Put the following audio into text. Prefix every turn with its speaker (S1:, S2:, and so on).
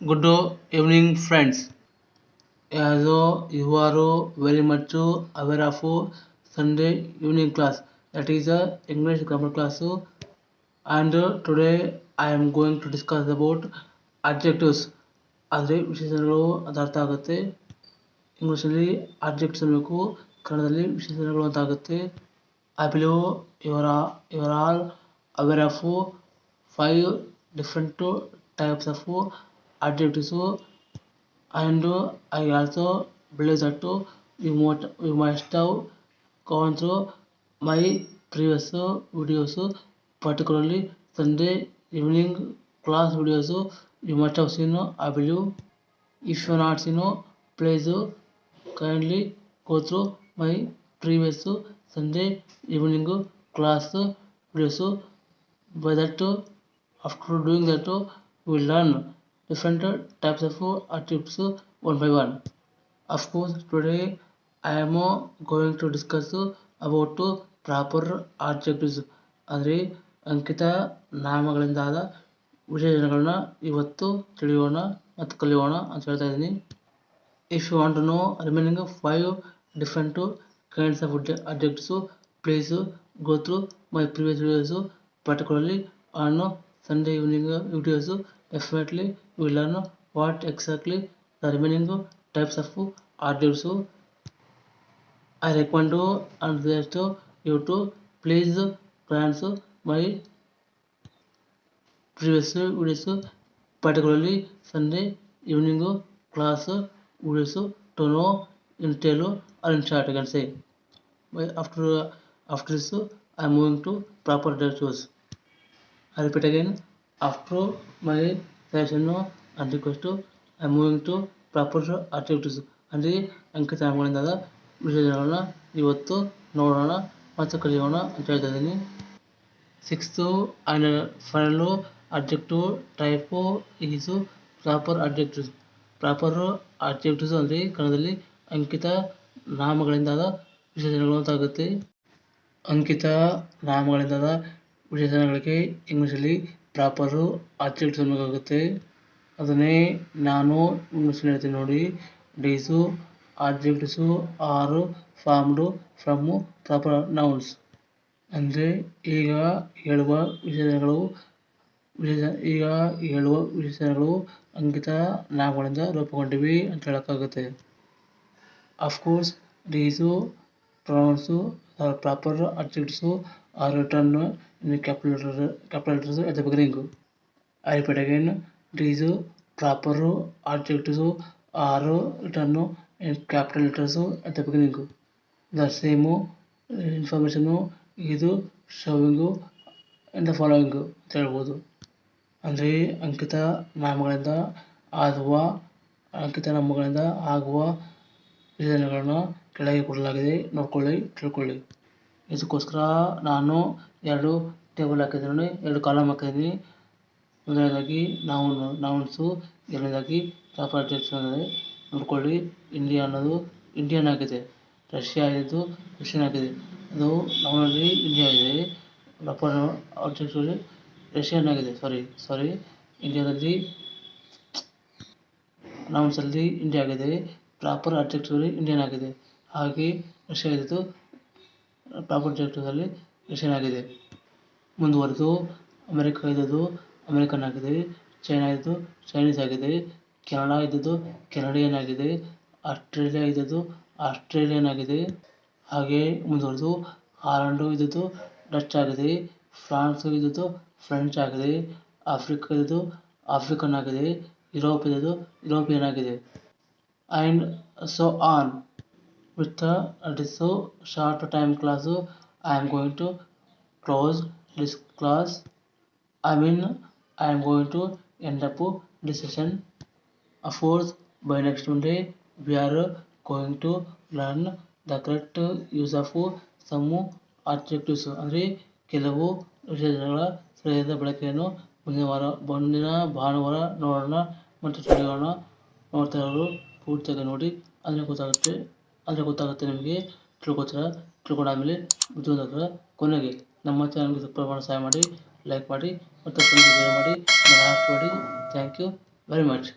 S1: Good evening, friends. As you are very much aware of Sunday evening class, that is a English grammar class, and today I am going to discuss about adjectives. ಆದರೆ ವಿಶೇಷಣಗಳು ಅದು ಅರ್ಥ ಆಗುತ್ತೆ ಇಂಗ್ಲೀಷಲ್ಲಿ objects ಅನ್ಬೇಕು ಕನ್ನಡದಲ್ಲಿ ವಿಶೇಷಣಗಳು ಅಂತ ಆಗುತ್ತೆ ಐ ಬಿಲೀವ್ ಇವರ ಇವರ್ all aware of five different types of adjectives and I also believe that you might you must have gone through my previous videos particularly Sunday evening class videos you must have seen I believe if you not seen please kindly go through my previous Sunday evening class videos by that after doing that we learn different types of attributes one by one. Of course, today I am going to discuss about proper adjectives ಅಂದರೆ ಅಂಕಿತ ನಾಮಗಳಿಂದಾದ ವಿಶೇಷಣಗಳನ್ನ ಇವತ್ತು ತಿಳಿಯೋಣ ಮತ್ತು ಕಲಿಯೋಣ ಅಂತ ಹೇಳ್ತಾ ಇದ್ದೀನಿ. If you want to know remaining five different kinds of objects please go through my previous videos particularly on Sunday evening videos definitely we learn what exactly the remaining types of adjectives I recommend you and suggest you to please glance my previous videos particularly Sunday evening class videos to know in detail or in short I can say but after after this I am moving to proper adjectives I repeat again after my session and request I am moving to proper activities ಅಂದರೆ ಅಂಕಿತ ನಾಮಗಳಿಂದಾದ ವಿಷಯಗಳನ್ನು ಇವತ್ತು ನೋಡೋಣ ಮತ್ತು ಕಲಿಯೋಣ ಅಂತ ಹೇಳ್ತಾ ಇದ್ದೀನಿ sixth and final objective type is proper objectives proper objectives ಅಂದರೆ ಕನ್ನಡದಲ್ಲಿ ಅಂಕಿತ ನಾಮಗಳಿಂದಾದ ವಿಶೇಷಣಗಳು ಅಂತ ಆಗುತ್ತೆ ಅಂಕಿತ ನಾಮಗಳಿಂದಾದ ವಿಶೇಷಣಗಳಿಗೆ ಇಂಗ್ಲೀಷಲ್ಲಿ ಪ್ರಾಪರು ಅಬ್ಜೆಕ್ಟ್ಸ್ ಅನ್ನೋಕ್ಕಾಗುತ್ತೆ ಅದನ್ನೇ ನಾನು ಹೇಳ್ತೀನಿ ನೋಡಿ. ಡೀಸು ಆಬ್ಜೆಕ್ಟ್ಸು ಆರು, ಫಾರ್ಮ್ಡು ಫ್ರಮ್ ಪ್ರಾಪರ್ ನೌನ್ಸ್. ಅಂದರೆ ಈಗ ಹೇಳುವ ವಿಶೇಷಣಗಳು ವಿಶೇಷ, ಈಗ ಹೇಳುವ ವಿಶೇಷಣಗಳು ಅಂಕಿತ ನಾಮಗಳಿಂದ ರೂಪುಗೊಂಡಿವೆ ಅಂತ ಹೇಳೋಕ್ಕಾಗುತ್ತೆ. Of course days pronouns proper objects are written in capital letters capital letters at the beginning. I repeat again, these proper adjectives are written in capital letters at the beginning. The same information is showing in the following ಅಂತ ಹೇಳ್ಬೋದು ಅಂದರೆ ಅಂಕಿತ ನಾಮಗಳಿಂದ ಆಗುವ ಅಂಕಿತ ನಾಮಗಳಿಂದ ಆಗುವ ವಿಧಾನಗಳನ್ನ ಕೆಳಗೆ ಕೊಡಲಾಗಿದೆ ನೋಡ್ಕೊಳ್ಳಿ ತಿಳ್ಕೊಳ್ಳಿ ಇದಕ್ಕೋಸ್ಕರ ನಾನು ಎರಡು ಟೇಬಲ್ ಹಾಕಿದ್ದೀನಿ. ಎರಡು ಕಾಲಮ್ ಹಾಕಿದ್ದೀನಿ. ಮೊದಲನೇದಾಗಿ ನಾವು ನೌನ್ಸು ಎರಡನೇದಾಗಿ ನೋಡ್ಕೊಳ್ಳಿ. ಇಂಡಿಯಾ ಅನ್ನೋದು ಇಂಡಿಯನ್ ಆಗಿದೆ. ರಷ್ಯಾ ಇದು ರಷ್ಯನ್ ಆಗಿದೆ. ಅದು ನೌನಲ್ಲಿ ಇಂಡಿಯಾ ಇದೆ ರಷ್ಯನ್ ಆಗಿದೆ. ಸಾರಿ ಸಾರಿ ಇಂಡಿಯಾದಲ್ಲಿ ನೌನ್ಸಲ್ಲಿ ಇಂಡಿಯಾ ಆಗಿದೆ. ಪ್ರಾಪರ್ ಅಬ್ಜೆಕ್ಟ್ಸಲ್ಲಿ ಇಂಡಿಯನ್ ಆಗಿದೆ. ಹಾಗೆ ರಷ್ಯಾ ಇದ್ದು ಪ್ರಾಪರ್ ಅಲ್ಲಿ ಮಿಷನ್ ಆಗಿದೆ ಮುಂದುವರೆದು ಅಮೆರಿಕ ಇದ್ದದ್ದು ಅಮೆರಿಕನ್ ಆಗಿದೆ, ಚೈನಾ ಇದ್ದದ್ದು ಚೈನೀಸ್ ಆಗಿದೆ, ಕೆನಡಾ ಇದ್ದದ್ದು ಕೆನಡಿಯನ್ ಆಗಿದೆ, ಆಸ್ಟ್ರೇಲಿಯಾ ಇದ್ದದ್ದು ಆಸ್ಟ್ರೇಲಿಯನ್ ಆಗಿದೆ. ಹಾಗೆ ಮುಂದುವರೆದು ಹಾಲೆಂಡು ಇದ್ದದ್ದು ಡಚ್ ಆಗಿದೆ, ಫ್ರಾನ್ಸ್ ಇದ್ದದ್ದು ಫ್ರೆಂಚ್ ಆಗಿದೆ, ಆಫ್ರಿಕಾ ಇದ್ದದ್ದು ಆಫ್ರಿಕನ್ ಆಗಿದೆ, ಯುರೋಪ್ ಇದ್ದದ್ದು ಯುರೋಪಿಯನ್ ಆಗಿದೆ. And so on. With this short time class I am going to close this class I mean I am going to end up this session of course by next Monday we are going to learn the correct use of some objectives ಅಂದರೆ ಕೆಲವು ವಿಶೇಷಣಗಳ ಸರಿಯಾದ ಬಳಕೆಯನ್ನು ಮುಂದಿನ ವಾರ ಮುಂದಿನ ಭಾನುವಾರ ನೋಡೋಣ ಮತ್ತು ತಿಳಿಯೋಣ ನೋಡ್ತಾ ಇರೋರು ಪೂರ್ತಿಯಾಗಿ ನೋಡಿ ಗೊತ್ತಾಗುತ್ತೆ ಅಂದರೆ ಗೊತ್ತಾಗುತ್ತೆ ನಿಮಗೆ. ತಿಳ್ಕೊತೀರ? ಆಮೇಲೆ ಬುದ್ಧಿವಂತರ ಕೊನೆಗೆ ನಮ್ಮ ಚಾನಲ್ಗೆ ಸಬ್ಸ್ಕ್ರೈಬ್ ಸಹಾಯ ಮಾಡಿ ಲೈಕ್ ಮಾಡಿ, ಮತ್ತು ಶೇರ್ ಮಾಡಿ ಮಾಡಿ. Thank you very much